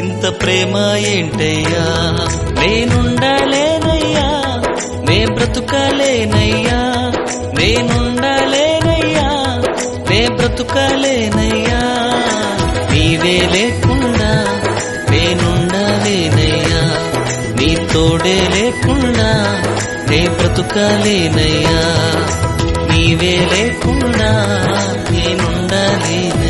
ఇంత ప్రేమ ఏంటయ్యా? నేనుండలేనయ్యా. నే బ్రతుకలేనయ్యా. నేనుండలేనయ్యా. నే బ్రతుకలేనయ్యా. నీవే లేకుండా నేనుండలేనయ్యా. నీ తోడే లేకుండా నే బ్రతుకలేనయ్యా. నీవే లేకుండా నేనుండలేనయ్యా.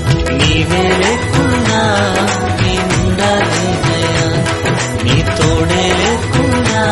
నీవే లేకుండా నేనుండాలి నీ తోడే లేకుండా